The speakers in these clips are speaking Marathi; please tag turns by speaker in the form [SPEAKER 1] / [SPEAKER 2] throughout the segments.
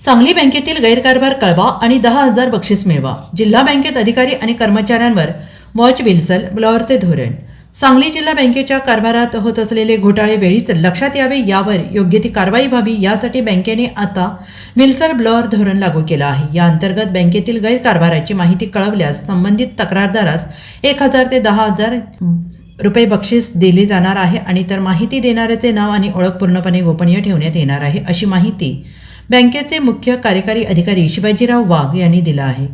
[SPEAKER 1] सांगली बँकेतील गैरकारभार कळवा आणि दहा हजार बक्षीस मिळवा. जिल्हा बँकेत अधिकारी आणि कर्मचाऱ्यांवर वॉच विल्सल ब्लॉअरचे धोरण. सांगली जिल्हा बँकेच्या कारभारात होत असलेले घोटाळे वेळीच लक्षात यावे यावर योग्य ती कारवाई व्हावी यासाठी बँकेने आता विल्सर ब्लॉअर धोरण लागू केलं आहे. या अंतर्गत बँकेतील गैरकारभाराची माहिती कळवल्यास संबंधित तक्रारदारास एक हजार ते दहा हजार रुपये बक्षीस दिले जाणार आहे आणि तर माहिती देणाऱ्याचे नाव आणि ओळख पूर्णपणे गोपनीय ठेवण्यात येणार आहे अशी माहिती बँकेचे मुख्य कार्यकारी अधिकारी शिवाजीराव वाघ यांनी दिला आहे.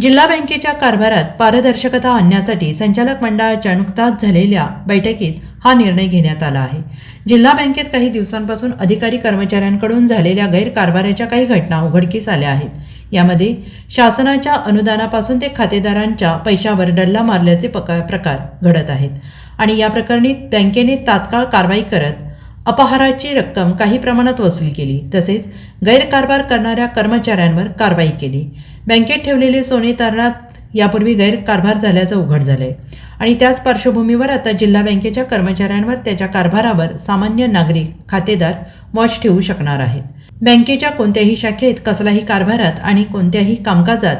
[SPEAKER 1] जिल्हा बँकेच्या कारभारात पारदर्शकता आणण्यासाठी संचालक मंडळाच्या नुकताच झालेल्या बैठकीत हा निर्णय घेण्यात आला आहे. जिल्हा बँकेत काही दिवसांपासून अधिकारी कर्मचाऱ्यांकडून झालेल्या गैरकारभाराच्या काही घटना उघडकीस आल्या आहेत. यामध्ये शासनाच्या अनुदानापासून ते खातेदारांच्या पैशावर डल्ला मारल्याचे प्रकार घडत आहेत. आणि या प्रकरणी बँकेने तात्काळ कारवाई करत अपहाराची रक्कम काही प्रमाणात वसूल केली तसेच गैरकारभार करणाऱ्या कर्मचाऱ्यांवर कारवाई केली. बँकेत ठेवलेले सोने तारणात यापूर्वी गैरकारभार झाल्याचं उघड झालंय. आणि त्याच पार्श्वभूमीवर आता जिल्हा बँकेच्या कर्मचाऱ्यांवर त्याच्या कारभारावर सामान्य नागरिक खातेदार वॉच ठेवू शकणार आहेत. बँकेच्या कोणत्याही शाखेत कसलाही कारभारात आणि कोणत्याही कामकाजात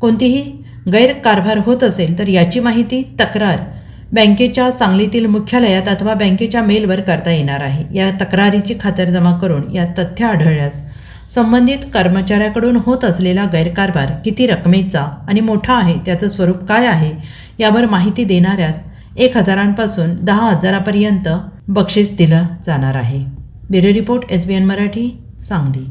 [SPEAKER 1] कोणतीही गैरकारभार होत असेल तर याची माहिती तक्रार बँकेच्या सांगलीतील मुख्यालयात अथवा बँकेच्या मेलवर करता येणार आहे. या तक्रारीची खातरजमा करून या तथ्य आढळल्यास संबंधित कर्मचाऱ्याकडून होत असलेला गैरकारभार किती रकमेचा आणि मोठा आहे त्याचं स्वरूप काय आहे यावर माहिती देणाऱ्यास एक हजारांपासून दहा हजारापर्यंत बक्षीस दिलं जाणार आहे. Bureau report S B N Marathi Sangli.